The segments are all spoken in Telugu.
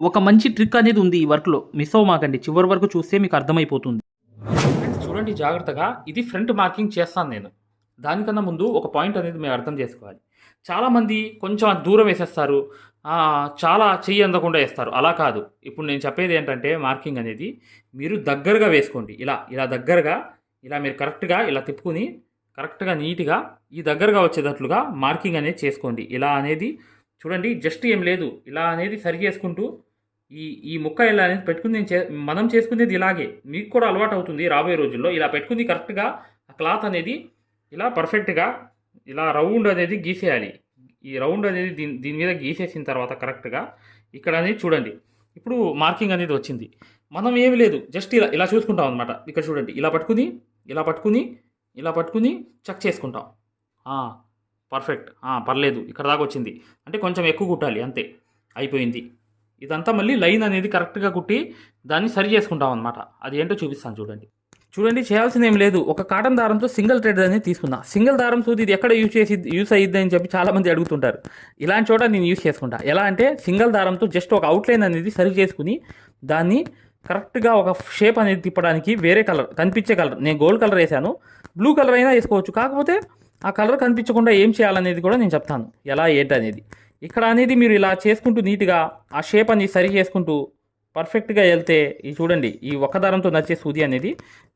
ఒక మంచి ట్రిక్ అనేది ఉంది ఈ వర్క్లో మిస్ అవ్వమాకండి. చివరి వరకు చూస్తే మీకు అర్థమైపోతుంది. ఫ్రెండ్స్ చూడండి జాగ్రత్తగా ఇది ఫ్రంట్ మార్కింగ్ చేస్తాను నేను. దానికన్నా ముందు ఒక పాయింట్ అనేది మీరు అర్థం చేసుకోవాలి. చాలామంది కొంచెం దూరం వేసేస్తారు. చాలా చెయ్యి అందకుండా వేస్తారు. అలా కాదు. ఇప్పుడు నేను చెప్పేది ఏంటంటే మార్కింగ్ అనేది మీరు దగ్గరగా వేసుకోండి. ఇలా ఇలా దగ్గరగా ఇలా మీరు కరెక్ట్గా ఇలా తిప్పుకుని కరెక్ట్గా నీట్గా ఈ దగ్గరగా వచ్చేటట్లుగా మార్కింగ్ అనేది చేసుకోండి. ఇలా అనేది చూడండి జస్ట్ ఏం లేదు. ఇలా అనేది సరి చేసుకుంటూ ఈ ఈ ముక్క ఇలా అనేది పెట్టుకుంది చే మనం చేసుకునేది ఇలాగే. మీకు కూడా అలవాటు అవుతుంది రాబోయే రోజుల్లో. ఇలా పెట్టుకుంది కరెక్ట్గా ఆ క్లాత్ అనేది ఇలా పర్ఫెక్ట్గా ఇలా రౌండ్ అనేది గీసేయాలి. ఈ రౌండ్ అనేది దీని దీని మీద గీసేసిన తర్వాత కరెక్ట్గా ఇక్కడ అనేది చూడండి. ఇప్పుడు మార్కింగ్ అనేది వచ్చింది. మనం ఏమి లేదు జస్ట్ ఇలా ఇలా చూసుకుంటాం అనమాట ఇక్కడ చూడండి ఇలా పట్టుకుని ఇలా పట్టుకుని ఇలా పట్టుకుని చెక్ చేసుకుంటాం. పర్ఫెక్ట్. పర్లేదు ఇక్కడ దాకా వచ్చింది. అంటే కొంచెం ఎక్కువ కుట్టాలి అంతే. అయిపోయింది. ఇదంతా మళ్ళీ లైన్ అనేది కరెక్ట్గా కుట్టి దాన్ని సరి చేసుకుంటాం అనమాట అది ఏంటో చూపిస్తాను చూడండి. చూడండి చేయాల్సింది ఏం లేదు. ఒక కాటన్ దారంతో సింగిల్ థ్రెడ్ అనేది తీసుకున్నా సింగిల్ దారం సూది ఇది ఎక్కడ యూజ్ చేసి యూస్ అయ్యిద్ది అని చెప్పి చాలా మంది అడుగుతుంటారు. ఇలాంటి చోట నేను యూజ్ చేసుకుంటా. ఎలా అంటే సింగిల్ దారంతో జస్ట్ ఒక అవుట్లైన్ అనేది సరి చేసుకుని దాన్ని కరెక్ట్గా ఒక షేప్ అనేది తిప్పడానికి వేరే కలర్ కనిపించే కలర్ నేను గోల్డ్ కలర్ వేసాను బ్లూ కలర్ అయినా వేసుకోవచ్చు. కాకపోతే ఆ కలర్ కనిపించకుండా ఏం చేయాలనేది కూడా నేను చెప్తాను. ఎలా ఏంటి అనేది ఇక్కడ అనేది మీరు ఇలా చేసుకుంటూ నీట్గా ఆ షేప్ అనేది సరి చేసుకుంటూ పర్ఫెక్ట్గా వెళ్తే ఈ చూడండి ఈ ఒక్క దారంతో నచ్చే సూది అనేది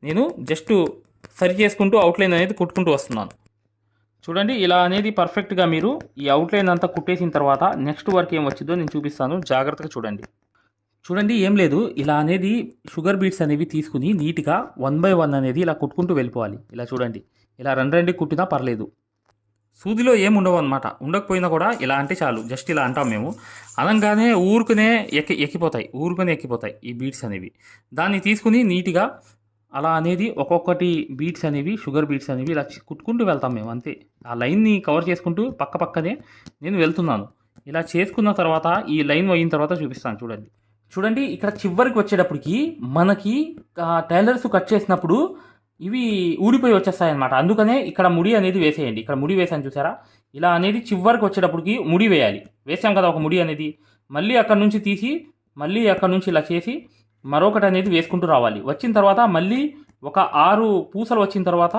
నేను జస్ట్ సరి చేసుకుంటూ అవుట్లైన్ అనేది కుట్టుకుంటూ వస్తున్నాను. చూడండి ఇలా అనేది పర్ఫెక్ట్గా మీరు ఈ అవుట్లైన్ అంతా కుట్టేసిన తర్వాత నెక్స్ట్ వర్క్ ఏం వచ్చిందో నేను చూపిస్తాను. జాగ్రత్తగా చూడండి. చూడండి ఏం లేదు. ఇలా అనేది షుగర్ బీట్స్ అనేవి తీసుకుని నీట్గా వన్ బై వన్ అనేది ఇలా కుట్టుకుంటూ వెళ్ళిపోవాలి. ఇలా చూడండి. ఇలా రెండు రెండు కుట్టినా పర్లేదు. సూదిలో ఏమి ఉండవు అనమాట ఉండకపోయినా కూడా ఇలా అంటే చాలు. జస్ట్ ఇలా అంటాం మేము. అనగానే ఊరుకునే ఎక్కి ఎక్కిపోతాయి. ఊరుకునే ఎక్కిపోతాయి ఈ బీట్స్ అనేవి. దాన్ని తీసుకుని నీట్గా అలా అనేది ఒక్కొక్కటి బీట్స్ అనేవి షుగర్ బీట్స్ అనేవి ఇలా కుట్టుకుంటూ వెళ్తాం మేము అంతే. ఆ లైన్ని కవర్ చేసుకుంటూ పక్క పక్కనే నేను వెళ్తున్నాను. ఇలా చేసుకున్న తర్వాత ఈ లైన్ అయిన తర్వాత చూపిస్తాను చూడండి. చూడండి ఇక్కడ చివరికి వచ్చేటప్పటికి మనకి టైలర్స్ కట్ చేసినప్పుడు ఇవి ఊడిపోయి వచ్చేస్తాయి అనమాట అందుకనే ఇక్కడ ముడి అనేది వేసేయండి. ఇక్కడ ముడి వేసాను చూసారా? ఇలా అనేది చివరికి వచ్చేటప్పటికి ముడి వేయాలి. వేసాం కదా ఒక ముడి అనేది. మళ్ళీ అక్కడ నుంచి తీసి మళ్ళీ అక్కడ నుంచి ఇలా చేసి మరొకటి అనేది వేసుకుంటూ రావాలి. వచ్చిన తర్వాత మళ్ళీ ఒక ఆరు పూసలు వచ్చిన తర్వాత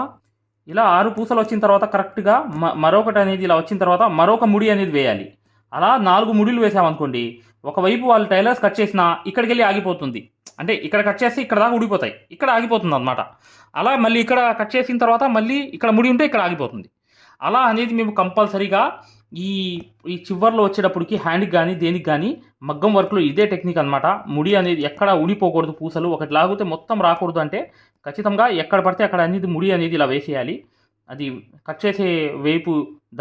ఇలా ఆరు పూసలు వచ్చిన తర్వాత కరెక్ట్గా మ మరొకటి అనేది ఇలా వచ్చిన తర్వాత మరొక ముడి అనేది వేయాలి. అలా నాలుగు ముడిలు వేసామనుకోండి ఒకవైపు వాళ్ళు టైలర్స్ కట్ చేసినా ఇక్కడికి వెళ్ళి ఆగిపోతుంది. అంటే ఇక్కడ కట్ చేస్తే ఇక్కడ దాకా ఊడిపోతాయి. ఇక్కడ ఆగిపోతుంది అనమాట అలా మళ్ళీ ఇక్కడ కట్ చేసిన తర్వాత మళ్ళీ ఇక్కడ ముడి ఉంటే ఇక్కడ ఆగిపోతుంది. అలా అనేది మేము కంపల్సరీగా ఈ ఈ చివర్లో వచ్చేటప్పటికి హ్యాండ్కి కానీ దేనికి కానీ మగ్గం వర్క్లో ఇదే టెక్నిక్ అనమాట ముడి అనేది ఎక్కడ ఊడిపోకూడదు పూసలు. ఒకటి లాగితే మొత్తం రాకూడదు అంటే ఖచ్చితంగా ఎక్కడ పడితే అక్కడ అనేది ముడి అనేది ఇలా వేసేయాలి. అది కట్ చేసే వైపు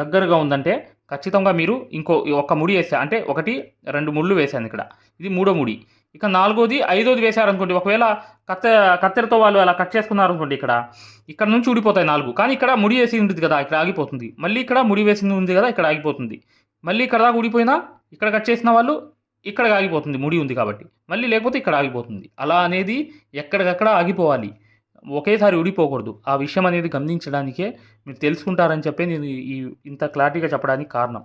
దగ్గరగా ఉందంటే ఖచ్చితంగా మీరు ఇంకో ఒక ముడి వేసా అంటే ఒకటి రెండు ముళ్ళు వేసాను ఇక్కడ. ఇది మూడో ముడి. ఇక నాలుగోది ఐదోది వేశారనుకోండి ఒకవేళ కత్తె కత్తెరతో వాళ్ళు అలా కట్ చేసుకున్నారు అనుకోండి ఇక్కడ ఇక్కడ నుంచి ఊడిపోతాయి నాలుగు. కానీ ఇక్కడ ముడి వేసి ఉంటుంది కదా ఇక్కడ ఆగిపోతుంది. మళ్ళీ ఇక్కడ ముడి వేసింది ఉంది కదా ఇక్కడ ఆగిపోతుంది. మళ్ళీ ఇక్కడ దాకా ఊడిపోయినా ఇక్కడ కట్ చేసిన వాళ్ళు ఇక్కడ ఆగిపోతుంది ముడి ఉంది కాబట్టి. మళ్ళీ లేకపోతే ఇక్కడ ఆగిపోతుంది. అలా అనేది ఎక్కడికక్కడ ఆగిపోవాలి. ఒకేసారి ఊడిపోకూడదు. ఆ విషయం అనేది గమనించడానికే మీరు తెలుసుకుంటారని చెప్పి నేను ఈ ఇంత క్లారిటీగా చెప్పడానికి కారణం.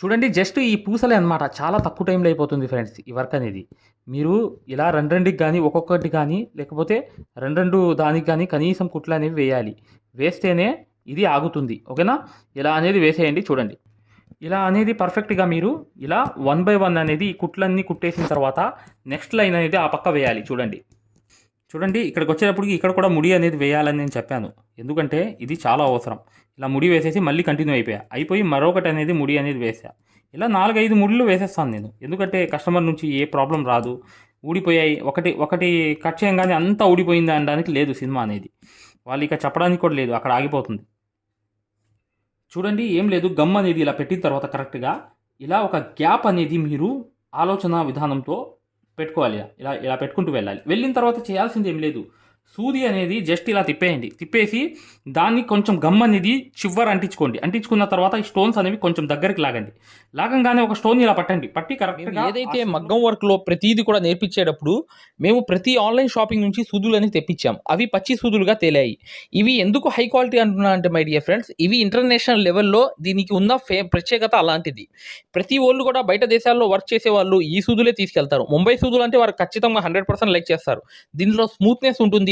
చూడండి జస్ట్ ఈ పూసలే అనమాట చాలా తక్కువ టైంలో అయిపోతుంది ఫ్రెండ్స్ ఈ వర్క్ అనేది. మీరు ఇలా రెండు రెండుకి కానీ ఒక్కొక్కటి కానీ లేకపోతే రెండు రెండు దానికి కానీ కనీసం కుట్లు అనేవి వేయాలి. వేస్తేనే ఇది ఆగుతుంది. ఓకేనా? ఇలా అనేది వేసేయండి చూడండి. ఇలా అనేది పర్ఫెక్ట్గా మీరు ఇలా వన్ బై వన్ అనేది ఈ కుట్లన్నీ కుట్టేసిన తర్వాత నెక్స్ట్ లైన్ అనేది ఆ పక్క వేయాలి చూడండి. చూడండి ఇక్కడికి వచ్చేటప్పటికి ఇక్కడ కూడా ముడి అనేది వేయాలని నేను చెప్పాను. ఎందుకంటే ఇది చాలా అవసరం. ఇలా ముడి వేసేసి మళ్ళీ కంటిన్యూ అయిపోయా. అయిపోయి మరొకటి అనేది ముడి అనేది వేసా. ఇలా నాలుగైదు ముడిలు వేసేస్తాను నేను. ఎందుకంటే కస్టమర్ నుంచి ఏ ప్రాబ్లం రాదు. ఊడిపోయాయి. ఒకటి ఒకటి కట్ చేయగానే అంతా ఊడిపోయింది అనడానికి లేదు సినిమా అనేది. వాళ్ళు ఇక చెప్పడానికి కూడా లేదు. అక్కడ ఆగిపోతుంది. చూడండి ఏం లేదు. గమ్ అనేది ఇలా పెట్టిన తర్వాత కరెక్ట్గా ఇలా ఒక గ్యాప్ అనేది మీరు ఆలోచన విధానంతో పెట్టుకోవాలి. ఇలా ఇలా పెట్టుకుంటూ వెళ్ళాలి. వెళ్ళిన తర్వాత చేయాల్సింది ఏం లేదు. సూది అనేది జస్ట్ ఇలా తిప్పేయండి. తిప్పేసి దాన్ని కొంచెం గమ్ అనేది చివర అంటించుకోండి. అంటించుకున్న తర్వాత ఈ స్టోన్స్ అనేవి కొంచెం దగ్గరికి లాగండి. లాగంగానే ఒక స్టోన్ ఇలా పట్టండి. పట్టి కరెక్ట్గా ఏదైతే మగ్గం వర్క్లో ప్రతిదీ కూడా నేర్పించేటప్పుడు మేము ప్రతి ఆన్లైన్ షాపింగ్ నుంచి సూదులని తెప్పించాం. అవి పచ్చి సూదులుగా తేలాయి. ఇవి ఎందుకు హై క్వాలిటీ అంటున్నా అంటే మై డియర్ ఫ్రెండ్స్ ఇవి ఇంటర్నేషనల్ లెవెల్లో దీనికి ఉన్న ఫే ప్రత్యేకత అలాంటిది. ప్రతి వాళ్ళు కూడా బయట దేశాల్లో వర్క్ చేసే వాళ్ళు ఈ సూదులే తీసుకెళ్తారు. ముంబై సూదులు అంటే వారు ఖచ్చితంగా హండ్రెడ్ పర్సెంట్ లైక్ చేస్తారు. దీనిలో స్మూత్నెస్ ఉంటుంది.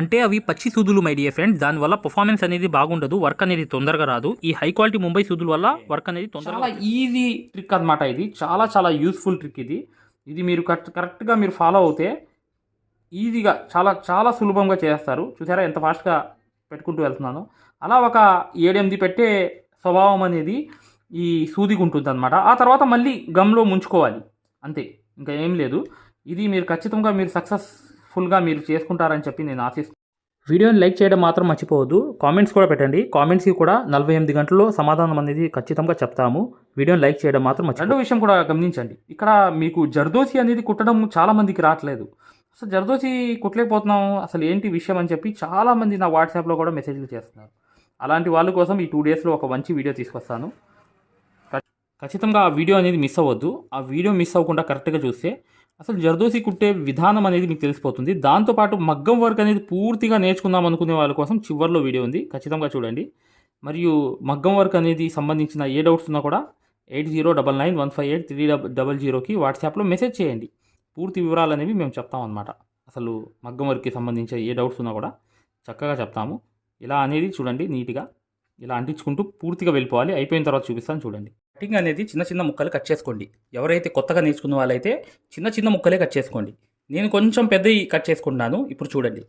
అంటే అవి పచ్చి సూదులు మై డియర్ ఫ్రెండ్స్ దానివల్ల పర్ఫార్మెన్స్ అనేది బాగుండదు వర్క్ అనేది తొందరగా రాదు. ఈ హై క్వాలిటీ ముంబై సూదుల వల్ల వర్క్ అనేది తొందరగా ఈజీ ట్రిక్ అన్నమాట ఇది. చాలా చాలా యూస్ఫుల్ ట్రిక్ ఇది. ఇది మీరు కరెక్ట్ కరెక్ట్గా మీరు ఫాలో అవుతే ఈజీగా చాలా చాలా సులభంగా చేస్తారు. చూసారా ఎంత ఫాస్ట్గా పెట్టుకుంటూ వెళ్తున్నాను. అలా ఒక ఏడెనిమిది పెట్టే స్వభావం అనేది ఈ సూదికి ఉంటుంది అనమాట ఆ తర్వాత మళ్ళీ గమ్లో ముంచుకోవాలి. అంతే ఇంకా ఏం లేదు. ఇది మీరు ఖచ్చితంగా మీరు సక్సెస్ఫుల్గా మీరు చేసుకుంటారని చెప్పి నేను ఆశిస్తున్నాను వీడియోని లైక్ చేయడం మాత్రం మర్చిపోవద్దు. కామెంట్స్ కూడా పెట్టండి. కామెంట్స్కి కూడా నలభై ఎనిమిది గంటల్లో సమాధానం అనేది ఖచ్చితంగా చెప్తాము. వీడియోని లైక్ చేయడం మాత్రం రెండో విషయం కూడా గమనించండి. ఇక్కడ మీకు జర్దోసి అనేది కుట్టడం చాలా మందికి రావట్లేదు. అసలు జర్దోసి కుట్టలేకపోతున్నాం. అసలు ఏంటి విషయం అని చెప్పి చాలా మంది నా వాట్సాప్లో కూడా మెసేజ్లు చేస్తున్నారు. అలాంటి వాళ్ళ కోసం ఈ టూ డేస్లో ఒక మంచి వీడియో తీసుకొస్తాను. ఖచ్చితంగా ఆ వీడియో అనేది మిస్ అవ్వద్దు. ఆ వీడియో మిస్ అవ్వకుండా కరెక్ట్గా చూస్తే అసలు జర్దోసి కుట్టే విధానం అనేది మీకు తెలిసిపోతుంది. దాంతోపాటు మగ్గం వర్క్ అనేది పూర్తిగా నేర్చుకుందాం అనుకునే వాళ్ళ కోసం చివరిలో వీడియో ఉంది. ఖచ్చితంగా చూడండి. మరియు మగ్గం వర్క్ అనేది సంబంధించిన ఏ డౌట్స్ ఉన్నా కూడా eight zero double nine one five eight three double జీరోకి వాట్సాప్లో మెసేజ్ చేయండి. పూర్తి వివరాలు అనేవి మేము చెప్తాం అనమాట అసలు మగ్గం వర్క్కి సంబంధించిన ఏ డౌట్స్ ఉన్నా కూడా చక్కగా చెప్తాము. ఇలా అనేది చూడండి నీట్గా. ఇలా అంటించుకుంటూ పూర్తిగా వెళ్ళిపోవాలి. అయిపోయిన తర్వాత చూపిస్తాను చూడండి. కటింగ్ అనేది చిన్న చిన్న ముక్కలు కట్ చేసుకోండి. ఎవరైతే కొత్తగా నేర్చుకున్న వాళ్ళైతే చిన్న చిన్న ముక్కలే కట్ చేసుకోండి. నేను కొంచెం పెద్దవి కట్ చేసుకుంటున్నాను. ఇప్పుడు చూడండి.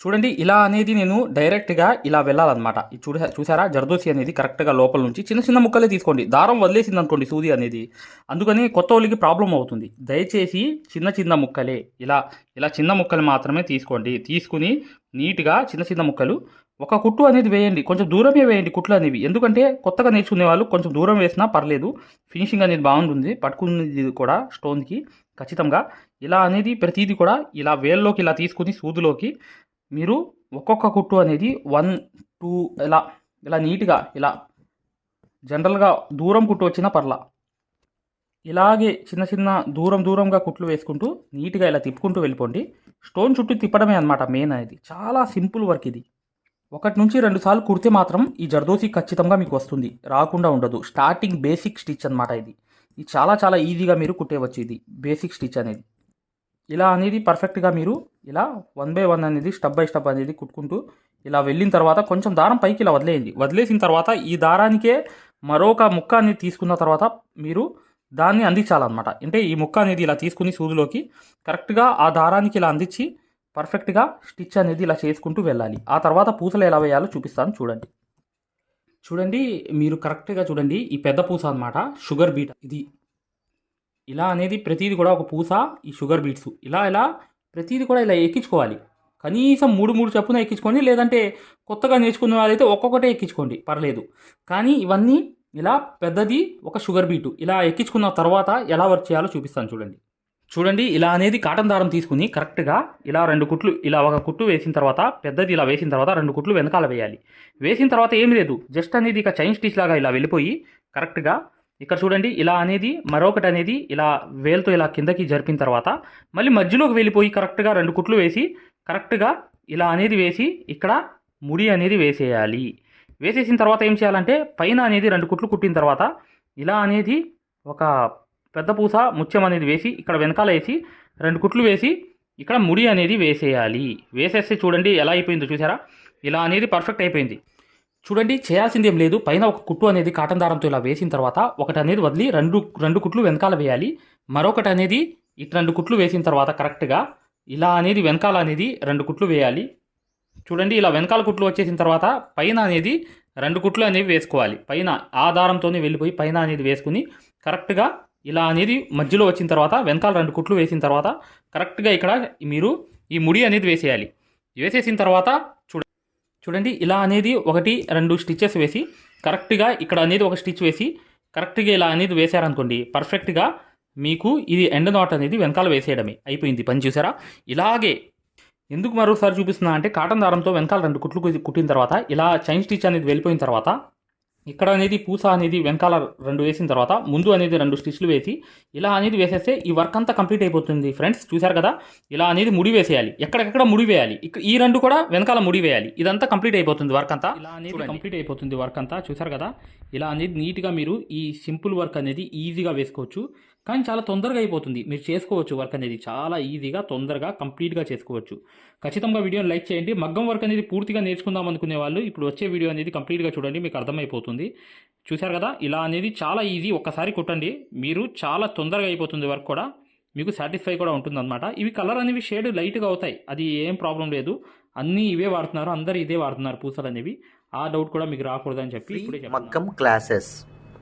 చూడండి ఇలా అనేది నేను డైరెక్ట్గా ఇలా వెళ్ళాలన్నమాట. చూడ చూసారా? జర్దోసి అనేది కరెక్ట్గా లోపల నుంచి చిన్న చిన్న ముక్కలే తీసుకోండి. దారం వదిలేసింది అనుకోండి సూది అనేది. అందుకని కొత్త వాళ్ళకి ప్రాబ్లం అవుతుంది. దయచేసి చిన్న చిన్న ముక్కలే. ఇలా ఇలా చిన్న ముక్కలు మాత్రమే తీసుకోండి. తీసుకుని నీట్గా చిన్న చిన్న ముక్కలు ఒక కుట్టు అనేది వేయండి. కొంచెం దూరమే వేయండి కుట్లు అనేవి. ఎందుకంటే కొత్తగా నేర్చుకునే వాళ్ళు కొంచెం దూరం వేసినా పర్లేదు. ఫినిషింగ్ అనేది బాగుంటుంది. పట్టుకునేది కూడా స్టోన్కి ఖచ్చితంగా. ఇలా అనేది ప్రతిదీ కూడా ఇలా వేల్లోకి ఇలా తీసుకుని సూదులోకి మీరు ఒక్కొక్క కుట్టు అనేది వన్ టూ ఇలా ఇలా నీట్గా ఇలా జనరల్గా దూరం కుట్టు వచ్చినా పర్లా. ఇలాగే చిన్న చిన్న దూరం దూరంగా కుట్లు వేసుకుంటూ నీట్గా ఇలా తిప్పుకుంటూ వెళ్ళిపోండి. స్టోన్ చుట్టూ తిప్పడమే అనమాట మెయిన్ అనేది. చాలా సింపుల్ వర్క్ ఇది. ఒకటి నుంచి రెండు సార్లు కుడితే మాత్రం ఈ జర్దోసి ఖచ్చితంగా మీకు వస్తుంది. రాకుండా ఉండదు. స్టార్టింగ్ బేసిక్ స్టిచ్ అనమాట ఇది. ఇది చాలా చాలా ఈజీగా మీరు కుట్టేవచ్చు ఇది. బేసిక్ స్టిచ్ అనేది. ఇలా అనేది పర్ఫెక్ట్గా మీరు ఇలా వన్ బై వన్ అనేది స్టెప్ బై స్టెప్ అనేది కుట్టుకుంటూ ఇలా వెళ్ళిన తర్వాత కొంచెం దారం పైకి ఇలా వదిలేయండి. వదిలేసిన తర్వాత ఈ దారానికే మరొక ముక్క అనేది తీసుకున్న తర్వాత మీరు దాన్ని అందించాలన్నమాట. అంటే ఈ ముక్క అనేది ఇలా తీసుకుని సూదిలోకి కరెక్ట్గా ఆ దారానికి ఇలా అందించి పర్ఫెక్ట్గా స్టిచ్ అనేది ఇలా చేసుకుంటూ వెళ్ళాలి. ఆ తర్వాత పూసలు ఎలా వేయాలో చూపిస్తాను చూడండి. చూడండి మీరు కరెక్ట్గా చూడండి ఈ పెద్ద పూస అనమాట షుగర్ బీట్ ఇది. ఇలా అనేది ప్రతిదీ కూడా ఒక పూస ఈ షుగర్ బీట్స్. ఇలా ఇలా ప్రతిది కూడా ఇలా ఎక్కించుకోవాలి. కనీసం మూడు మూడు చప్పున ఎక్కించుకోండి లేదంటే కొత్తగా నేర్చుకున్న వాళ్ళైతే ఒక్కొక్కటే ఎక్కించుకోండి పర్లేదు. కానీ ఇవన్నీ ఇలా పెద్దది ఒక షుగర్ బీటు. ఇలా ఎక్కించుకున్న తర్వాత ఎలా వర్క్ చేయాలో చూపిస్తాను చూడండి. చూడండి ఇలా అనేది కాటన్ దారం తీసుకుని కరెక్ట్గా ఇలా రెండు కుట్లు ఇలా ఒక కుట్టు వేసిన తర్వాత పెద్దది ఇలా వేసిన తర్వాత రెండు కుట్లు వెనకాల వేయాలి. వేసిన తర్వాత ఏం లేదు. జస్ట్ అనేది ఇక చైన్ స్టిచ్ లాగా ఇలా వెళ్ళిపోయి కరెక్ట్గా ఇక్కడ చూడండి ఇలా అనేది మరొకటి అనేది ఇలా వేలుతో ఇలా కిందకి జరిపిన తర్వాత మళ్ళీ మధ్యలోకి వెళ్ళిపోయి కరెక్ట్గా రెండు కుట్లు వేసి కరెక్ట్గా ఇలా అనేది వేసి ఇక్కడ ముడి అనేది వేసేయాలి. వేసేసిన తర్వాత ఏం చేయాలంటే పైన అనేది రెండు కుట్లు కుట్టిన తర్వాత ఇలా అనేది ఒక పెద్ద పూస ముత్యం అనేది వేసి ఇక్కడ వెనకాల వేసి రెండు కుట్లు వేసి ఇక్కడ ముడి అనేది వేసేయాలి. వేసేస్తే చూడండి ఎలా అయిపోయిందో చూసారా? ఇలా అనేది పర్ఫెక్ట్ అయిపోయింది. చూడండి చేయాల్సింది ఏం లేదు. పైన ఒక కుట్టు అనేది కాటన్ దారంతో ఇలా వేసిన తర్వాత ఒకటి అనేది వదిలి రెండు రెండు కుట్లు వెనకాల వేయాలి. మరొకటి అనేది ఇటు రెండు కుట్లు వేసిన తర్వాత కరెక్ట్గా ఇలా అనేది వెనకాల అనేది రెండు కుట్లు వేయాలి. చూడండి ఇలా వెనకాల కుట్లు వచ్చేసిన తర్వాత పైన అనేది రెండు కుట్లు అనేవి వేసుకోవాలి. పైన ఆ దారంతోనే వెళ్ళిపోయి పైన అనేది వేసుకుని కరెక్ట్గా ఇలా అనేది మధ్యలో వచ్చిన తర్వాత వెనకాల రెండు కుట్లు వేసిన తర్వాత కరెక్ట్గా ఇక్కడ మీరు ఈ ముడి అనేది వేసేయాలి. వేసేసిన తర్వాత చూడ చూడండి ఇలా అనేది ఒకటి రెండు స్టిచ్చెస్ వేసి కరెక్ట్గా ఇక్కడ అనేది ఒక స్టిచ్ వేసి కరెక్ట్గా ఇలా అనేది వేశారనుకోండి పర్ఫెక్ట్గా మీకు ఇది ఎండ్ నాట్ అనేది వెనకాల వేసేయడమే. అయిపోయింది. పని చూసారా? ఇలాగే ఎందుకు మరోసారి చూపిస్తున్నా అంటే కాటన్ దారంతో వెనకాల రెండు కుట్లు కుట్టిన తర్వాత ఇలా చైన్ స్టిచ్ అనేది వెళ్ళిపోయిన తర్వాత ఇక్కడ అనేది పూస అనేది వెనకాల రెండు వేసిన తర్వాత ముందు అనేది రెండు స్టిచ్లు వేసి ఇలా అనేది వేసేస్తే ఈ వర్క్ అంతా కంప్లీట్ అయిపోతుంది ఫ్రెండ్స్. చూశారు కదా? ఇలా అనేది ముడి వేసేయాలి. ఎక్కడెక్కడ ముడి వేయాలి. ఈ రెండు కూడా వెనకాల ముడి వేయాలి. ఇదంతా కంప్లీట్ అయిపోతుంది వర్క్ అంతా. ఇలా అనేది కంప్లీట్ అయిపోతుంది వర్క్ అంతా. చూశారు కదా? ఇలా అనేది నీట్గా మీరు ఈ సింపుల్ వర్క్ అనేది ఈజీగా వేసుకోవచ్చు. కానీ చాలా తొందరగా అయిపోతుంది. మీరు చేసుకోవచ్చు వర్క్ అనేది. చాలా ఈజీగా తొందరగా కంప్లీట్గా చేసుకోవచ్చు. ఖచ్చితంగా వీడియోని లైక్ చేయండి. మగ్గం వర్క్ అనేది పూర్తిగా నేర్చుకుందాం అనుకునే వాళ్ళు ఇప్పుడు వచ్చే వీడియో అనేది కంప్లీట్గా చూడండి మీకు అర్థమైపోతుంది. చూశారు కదా? ఇలా అనేది చాలా ఈజీ. ఒక్కసారి కుట్టండి. మీరు చాలా తొందరగా అయిపోతుంది వర్క్ కూడా. మీకు సాటిస్ఫై కూడా ఉంటుందన్నమాట. ఇవి కలర్ అనేవి షేడ్ లైట్గా అవుతాయి. అది ఏం ప్రాబ్లం లేదు. అన్నీ ఇవే వాడుతున్నారు. అందరు ఇదే వాడుతున్నారు పూసలు అనేవి. ఆ డౌట్ కూడా మీకు రాకూడదని చెప్పి ఫ్రీ ఇప్పుడే చెప్తున్నాను. మగ్గం క్లాసెస్.